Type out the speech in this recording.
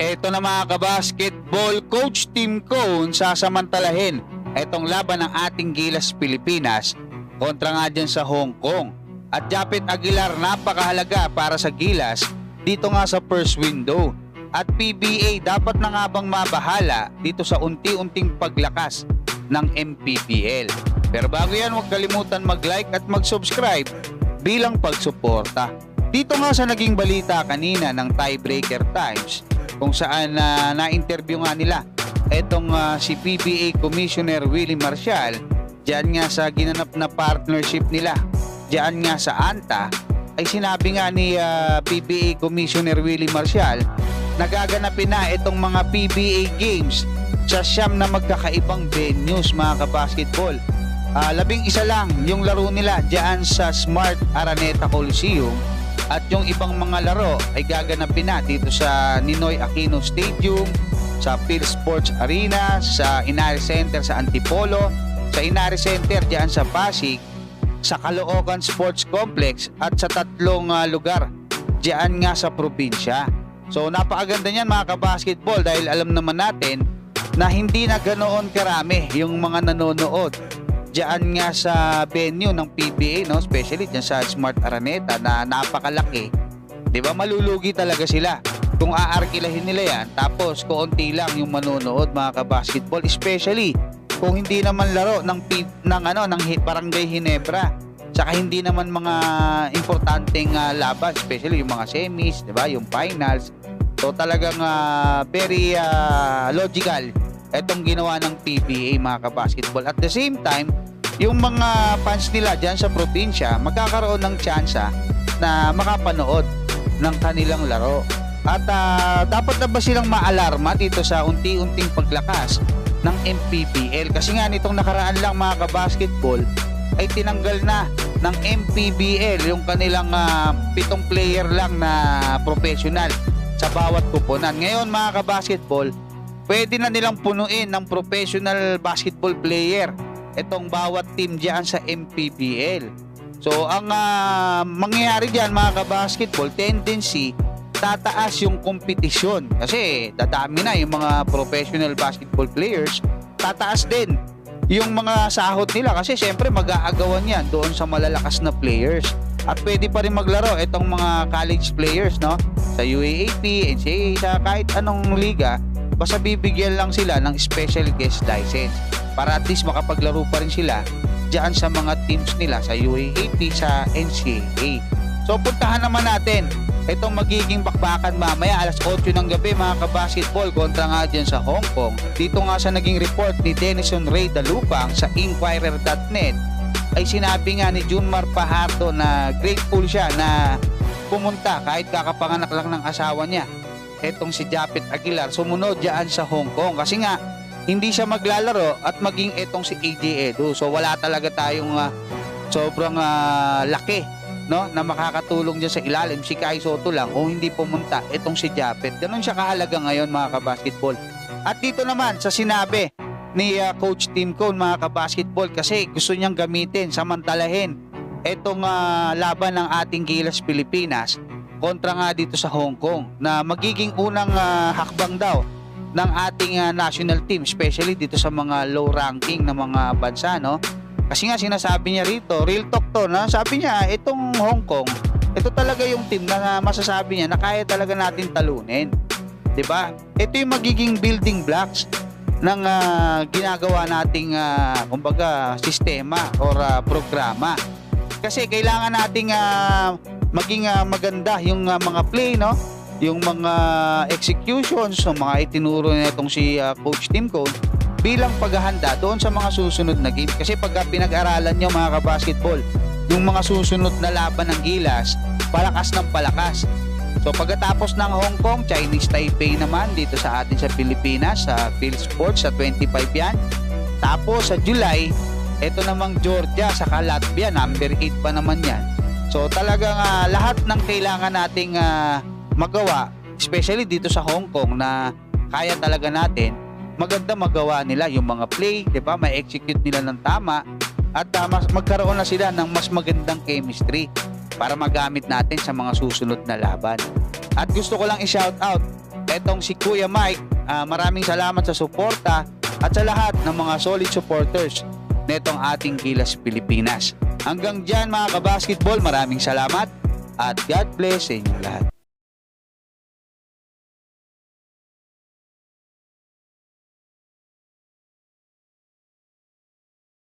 Eto na mga kabasketball, Coach Tim Cone sasamantalahin etong laban ng ating Gilas Pilipinas kontra nga dyan sa Hong Kong. At Japet Aguilar napakahalaga para sa Gilas dito nga sa first window. At PBA dapat na nga bang mabahala dito sa unti-unting paglakas ng MPPL. Pero bago yan, huwag kalimutan mag-like at mag-subscribe bilang pagsuporta. Dito nga sa naging balita kanina ng Tiebreaker Times kung saan na na-interview nga nila etong ah, si PBA Commissioner Willie Marshall diyan nga sa ginanap na partnership nila diyan nga sa ANTA ay sinabi nga ni ah, PBA Commissioner Willie Marshall nagaganapin na itong mga PBA games sa siyam na magkakaibang venues mga kabasketball. Ah, labing isa lang yung laro nila diyan sa Smart Araneta Coliseum at yung ibang mga laro ay gaganapin na dito sa Ninoy Aquino Stadium, sa Phil Sports Arena, sa Inari Center sa Antipolo, sa Inari Center diyan sa Pasig, sa Caloocan Sports Complex at sa tatlong ah, lugar diyan nga sa probinsya. So napakaganda niyan mga kabasketball dahil alam naman natin na hindi na ganoon karami yung mga nanonood diyan nga sa venue ng PBA no? Especially diyan sa Smart Araneta na napakalaki. 'di ba? Malulugi talaga sila. Kung aarkilahin nila yan tapos kuunti lang yung manonood mga kabasketball. Especially kung hindi naman laro ng ng ano ng Barangay Hinebra. Saka hindi naman mga importanteng ah, laban. Especially yung mga semis 'di ba? Yung finals. So talagang ah, very ah, logical etong ginawa ng PBA mga kabasketball. At the same time, yung mga fans nila dyan sa probinsya magkakaroon ng tsansa na makapanood ng kanilang laro. At ah, dapat na ba silang maalarma dito sa unti-unting paglakas ng MPBL? Kasi nga nitong nakaraan lang mga kabasketball ay tinanggal na ng MPBL yung kanilang ah, pitong player lang na professional sa bawat kuponan. Ngayon mga kabasketball, pwede na nilang punuin ng professional basketball player itong bawat team diyan sa MPBL. So ang ah, mangyayari diyan mga kabasketball tendency tataas yung kompetisyon. Kasi dadami na yung mga professional basketball players. Tataas din yung mga sahod nila kasi syempre mag-aagawan yan doon sa malalakas na players. At pwede pa rin maglaro itong mga college players no? Sa UAAP, NCAA, sa kahit anong liga basta bibigyan lang sila ng special guest license para at least makapaglaro pa rin sila diyan sa mga teams nila sa UAAP, sa NCAA. So puntahan naman natin itong magiging bakbakan mamaya alas 8 ng gabi mga kabasketball kontra nga dyan sa Hong Kong. Dito nga sa naging report ni Denison Ray Dalupang sa Inquirer.net ay sinabi nga ni Junmar Pajardo na grateful siya na pumunta kahit kakapanganak lang ng asawa niya etong si Japet Aguilar sumunod diyan sa Hong Kong. Kasi nga hindi siya maglalaro at maging etong si AJ Edu. So wala talaga tayong ah, sobrang ah, laki no na makakatulong diyan sa ilalim. Si Kai Soto lang kung hindi pumunta etong si Japet ganun siya kahalaga ngayon mga kabasketball. At dito naman sa sinabi ni ah, Coach Tim Cone mga kabasketball kasi gusto niyang gamitin samantalahin etong ah, laban ng ating Gilas Pilipinas kontra nga dito sa Hong Kong na magiging unang ah, hakbang daw ng ating ah, national team especially dito sa mga low ranking na mga bansa no? Kasi nga sinasabi niya rito real talk to na sabi niya itong Hong Kong ito talaga yung team na masasabi niya na kaya talaga natin talunin. 'di ba? Ito yung magiging building blocks ng ah, ginagawa nating ah, kumbaga sistema or ah, programa. Kasi kailangan nating ah, maging ah, maganda yung ah, mga play no? Yung mga executions so mga itinuro nitong si ah, coach Tim Cone bilang paghahanda doon sa mga susunod na game. Kasi pag pinag-aralan nyo mga kabasketball yung mga susunod na laban ng Gilas palakas ng palakas. So pagkatapos ng Hong Kong Chinese Taipei naman dito sa atin sa Pilipinas sa Phil Sports sa 25 yan. Tapos sa July ito namang Georgia sa Latvia number 8 pa naman yan So talagang uh, lahat ng kailangan nating uh, magawa, especially dito sa Hong Kong na kaya talaga natin, maganda magawa nila yung mga play, 'di ba? Ma-execute nila ng tama at uh, mas magkaroon na sila ng mas magandang chemistry para magamit natin sa mga susunod na laban. At gusto ko lang i-shout out etong si Kuya Mike. Uh, maraming salamat sa suporta at sa lahat ng mga solid supporters netong ating Gilas Pilipinas. Hanggang dyan mga kabasketball, maraming salamat at God bless sa inyo lahat.